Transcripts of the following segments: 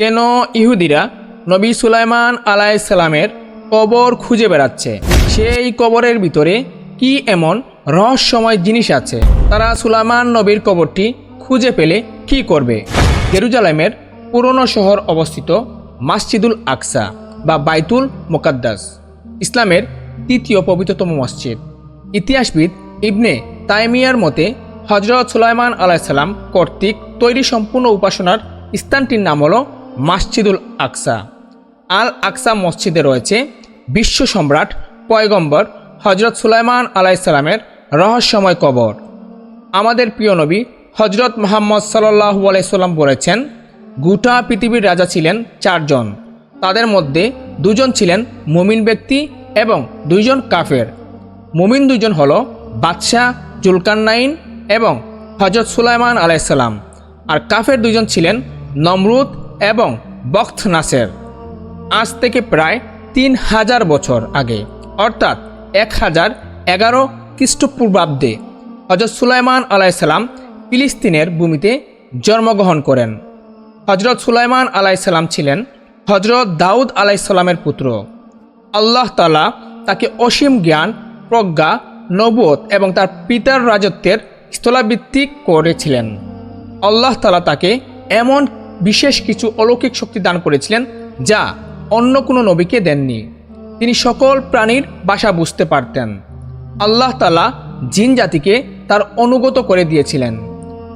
কেন ইহুদিরা নবী সুলাইমান আলাইসালামের কবর খুঁজে বেড়াচ্ছে? সেই কবরের ভিতরে কি এমন রহস্যময় জিনিস আছে? তারা সুলাইমান নবীর কবরটি খুঁজে পেলে কি করবে? জেরুজালেমের পুরনো শহর অবস্থিত মাসজিদুল আকসা বা বাইতুল মোকাদ্দাস, ইসলামের তৃতীয় পবিত্রতম মসজিদ। ইতিহাসবিদ ইবনে তাইমিয়ার মতে হজরত সুলাইমান আলাইসাল্লাম কর্তৃক তৈরি সম্পূর্ণ উপাসনার স্থানটির নাম হল মাসজিদুল আকসা। আল আকসা মসজিদে রয়েছে বিশ্ব সম্রাট পয়গম্বর হজরত সুলাইমান আলাইসাল্লামের রহস্যময় কবর। আমাদের প্রিয় নবী হজরত মোহাম্মদ সাল্লাহু আলাইসাল্লাম বলেছেন, গোটা পৃথিবীর রাজা ছিলেন চারজন। তাদের মধ্যে দুজন ছিলেন মুমিন ব্যক্তি এবং দুইজন কাফের। মুমিন দুজন হল বাদশাহ জুলকান্নাইন এবং হজরত সুলাইমান আলাইসাল্লাম আর কাফের দুজন ছিলেন নমরুদ এবং বখ্ত নাসের আজ থেকে প্রায় তিন হাজার বছর আগে, অর্থাৎ এক হাজার এগারো খ্রিস্টপূর্বাব্দে হজরত সুলাইমান আলাইসাল্লাম ফিলিস্তিনের ভূমিতে জন্মগ্রহণ করেন। হজরত সুলাইমান আলাইসাল্লাম ছিলেন হজরত দাউদ আলাইসাল্লামের পুত্র। আল্লাহ তালা তাকে অসীম জ্ঞান, প্রজ্ঞা, নবুয়ত এবং তার পিতার রাজত্বের স্থলাভিত্তিক করেছিলেন। আল্লাহ তালা তাকে এমন বিশেষ কিছু অলৌকিক শক্তি দান করেছিলেন, যা অন্য কোনো নবীকে দেননি। তিনি সকল প্রাণীর বাসা বুঝতে পারতেন। আল্লাহ তালা জিন জাতিকে তার অনুগত করে দিয়েছিলেন।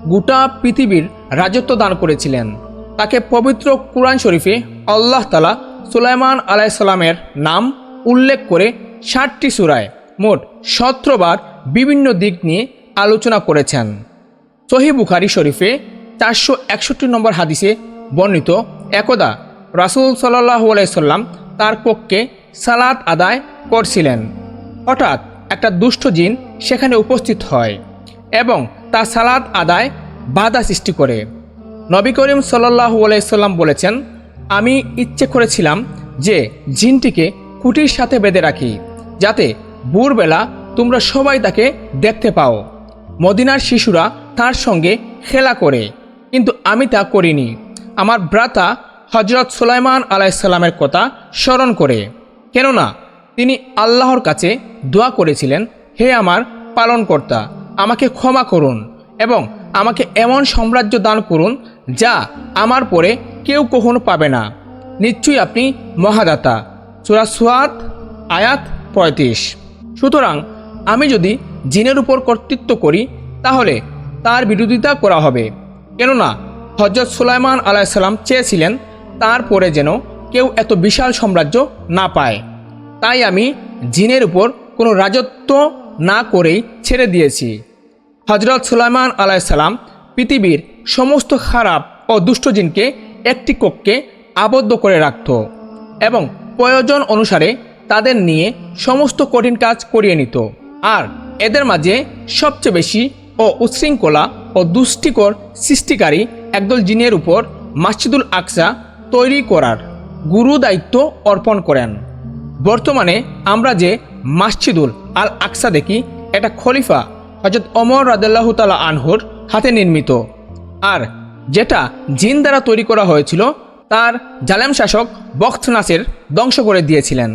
গোটা পৃথিবীর রাজত্ব দান করেছিলেন। তাকে পবিত্র কুরআন শরীফে আল্লাহ তালা সুলাইমান আলাইসাল্লামের নাম উল্লেখ করে ষাটটি সুরায় মোট সতেরোবার বিভিন্ন দিক নিয়ে আলোচনা করেছেন। সহি বুখারি শরীফে চারশো একষট্টি নম্বর হাদিসে বর্ণিত, একদা রাসুল সাল্লাহু আলাইসাল্লাম তার পক্ষে সালাত আদায় করছিলেন। হঠাৎ একটা দুষ্ট জিন সেখানে উপস্থিত হয় এবং তা সালাত আদায় বাধা সৃষ্টি করে। নবী করিম সাল্লাহু আলাইসাল্লাম বলেছেন, আমি ইচ্ছে করেছিলাম যে জিনটিকে কুটির সাথে বেঁধে রাখি, যাতে ভোরবেলা তোমরা সবাই তাকে দেখতে পাও। মদিনার শিশুরা তার সঙ্গে খেলা করে কিন্তু আমি তা করিনি। আমার ভ্রাতা হজরত সুলাইমান আলাইসাল্লামের কথা স্মরণ করে। কেননা তিনি আল্লাহর কাছে দোয়া করেছিলেন, হে আমার পালনকর্তা, আমাকে ক্ষমা করুন এবং আমাকে এমন সাম্রাজ্য দান করুন যা আমার পরে কেউ কখনো পাবে না। নিশ্চয়ই আপনি মহাদাতা। সুরা সুয়াত, আয়াত পঁয়ত্রিশ। সুতরাং আমি যদি জিনের উপর কর্তৃত্ব করি, তাহলে তার বিরোধিতা করা হবে। কেননা হজরত সুলাইমান আলাইসাল্লাম চেয়েছিলেন তারপরে যেন কেউ এত বিশাল সাম্রাজ্য না পায়। তাই আমি জিনের উপর কোনো রাজত্ব না করেই ছেড়ে দিয়েছি। হজরত সুলাইমান আলাইসাল্লাম পৃথিবীর সমস্ত খারাপ ও দুষ্ট জিনকে একটি কক্ষে আবদ্ধ করে রাখত এবং প্রয়োজন অনুসারে তাদের নিয়ে সমস্ত কঠিন কাজ করিয়ে নিত। আর এদের মাঝে সবচেয়ে বেশি ও উচ্ছৃঙ্খলা ও দুষ্টিকর সৃষ্টিকারী একদল জিনের উপর মাসজিদুল আকসা তৈরি করার গুরু দায়িত্ব অর্পণ করেন। বর্তমানে আমরা যে মাসজিদুল আল আকসা দেখি, এটা খলিফা হজরত অমর রাদাল্লাহ তালা আনহুর হাতে নির্মিত। আর যেটা জিন দ্বারা তৈরি করা হয়েছিল, তার জালেম শাসক বখ্ত নাসের ধ্বংস করে দিয়েছিলেন।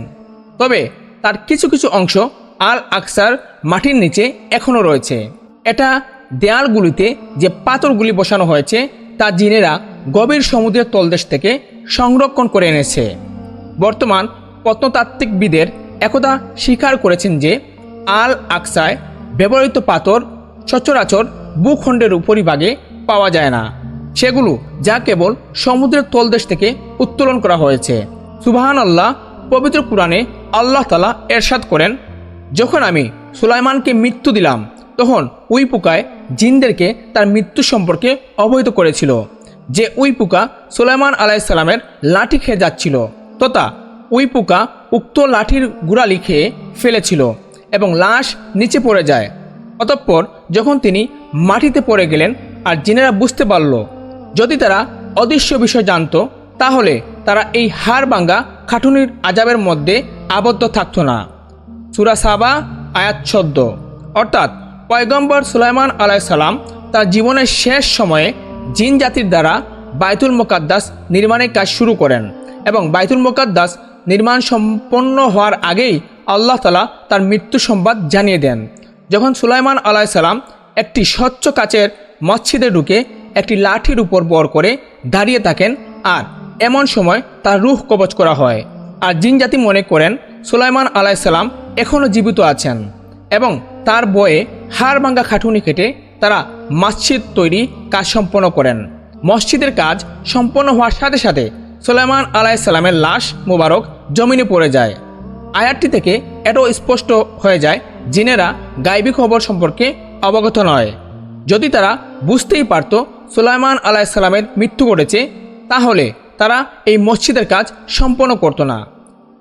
তবে তার কিছু কিছু অংশ আল আকসার মাটির নিচে এখনও রয়েছে। এটা দেয়ালগুলিতে যে পাথরগুলি বসানো হয়েছে, তা জিনেরা গভীর সমুদ্রের তলদেশ থেকে সংরক্ষণ করে এনেছে। বর্তমান প্রত্নতাত্ত্বিকবিদের একদা স্বীকার করেছেন যে আল আকসায় ব্যবহৃত পাথর সচরাচর ভূখণ্ডের উপরিভাগে পাওয়া যায় না। সেগুলো যা কেবল সমুদ্রের তলদেশ থেকে উত্তোলন করা হয়েছে। সুবাহান আল্লাহ পবিত্র কোরআনে আল্লাহ তালা এরশাদ করেন, যখন আমি সুলাইমানকে মৃত্যু দিলাম তখন উই পোকায় জিনদেরকে তার মৃত্যু সম্পর্কে অবহিত করেছিল, যে উই পোকা সুলাইমান আলাইসাল্লামের লাঠি খেয়ে যাচ্ছিল, তথা উই পোকা উক্ত লাঠির গুড়ালি খেয়ে ফেলেছিল এবং লাশ নিচে পড়ে যায়। অতঃপর যখন তিনি মাটিতে পড়ে গেলেন আর জিনেরা বুঝতে পারল, যদি তারা অদৃশ্য বিষয় জানতো, তাহলে তারা এই হাড় ভাঙ্গা খাটুনির আজাবের মধ্যে আবদ্ধ থাকত না। সুরা সাবা, আয়াত চোদ্দ। অর্থাৎ পয়গম্বর সুলাইমান আলাইসাল্লাম তার জীবনের শেষ সময়ে জিন জাতির দ্বারা বাইতুল মোকাদ্দাস নির্মাণের কাজ শুরু করেন এবং বাইতুল মোকাদ্দাস নির্মাণ সম্পন্ন হওয়ার আগেই আল্লাহ তালা তার মৃত্যু সংবাদ জানিয়ে দেন। যখন সুলাইমান আলাইসাল্লাম একটি স্বচ্ছ কাচের মসজিদে ঢুকে একটি লাঠির উপর বর করে দাঁড়িয়ে থাকেন আর এমন সময় তার রুহ কবচ করা হয়। আর জিন জাতি মনে করেন, সুলাইমান আলাইসাল্লাম এখনও জীবিত আছেন এবং তার বয়ে হাড় ভাঙ্গা খাটুনি কেটে তারা মসজিদ তৈরি কাজ সম্পন্ন করেন। মসজিদের কাজ সম্পন্ন হওয়ার সাথে সাথে সুলাইমান আলাইসাল্লামের লাশ মুবারক জমিনে পড়ে যায়। আয়াতটি থেকে এটাও স্পষ্ট হয়ে যায়, জিনেরা গাইবী খবর সম্পর্কে অবগত নয়। যদি তারা বুঝতেই পারত সুলাইমান আলাইসাল্লামের মৃত্যু ঘটেছে, তাহলে তারা এই মসজিদের কাজ সম্পন্ন করতো না।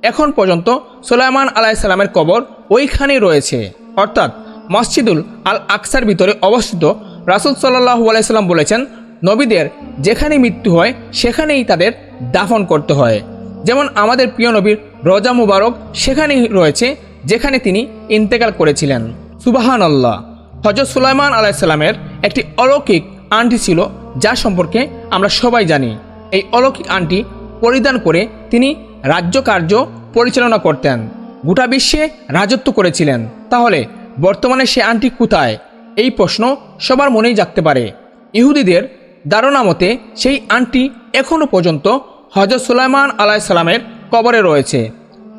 এখন পর্যন্ত সুলাইমান আলাইসাল্লামের কবর ওইখানেই রয়েছে। অর্থাৎ মসজিদুল আল আকসার ভিতরে অবস্থিত। রাসুল সাল্লাহু আলাইসাল্লাম বলেছেন, নবীদের যেখানে মৃত্যু হয়, সেখানেই তাদের দাফন করতে হয়। যেমন আমাদের প্রিয় নবীর রজা মুবারক সেখানেই রয়েছে, যেখানে তিনি ইন্তেকাল করেছিলেন। সুবাহান আল্লাহ হজরত সুলাইমান আলাইসাল্লামের একটি অলৌকিক আন্টি ছিল, যা সম্পর্কে আমরা সবাই জানি। এই অলৌকিক আন্টি পরিধান করে তিনি রাজ্য কার্য পরিচালনা করতেন। গোটা বিশ্বে রাজত্ব করেছিলেন। তাহলে বর্তমানে সে আংটি কোথায়? এই প্রশ্ন সবার মনেই জাগতে পারে। ইহুদিদের ধারণা মতে সেই আংটি এখনও পর্যন্ত হজরত সুলাইমান আলাইসাল্লামের কবরে রয়েছে।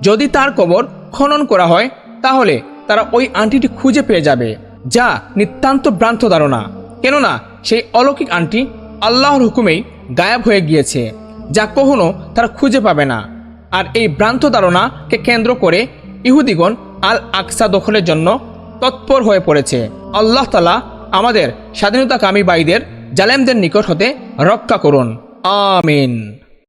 যদি তার কবর খনন করা হয়, তাহলে তারা ওই আংটিটি খুঁজে পেয়ে যাবে, যা নিতান্ত ভ্রান্ত ধারণা। কেননা সেই অলৌকিক আংটি আল্লাহর হুকুমেই গায়েব হয়ে গিয়েছে, যা কখনো তারা খুঁজে পাবে না। আর এই ভ্রান্ত ধারণাকে কেন্দ্র করে ইহুদিগণ আল আকসা দখলের জন্য তৎপর হয়ে পড়েছে। আল্লাহ তালা আমাদের স্বাধীনতাকামী বাইদের জালেমদের নিকট হতে রক্ষা করুন। আমিন।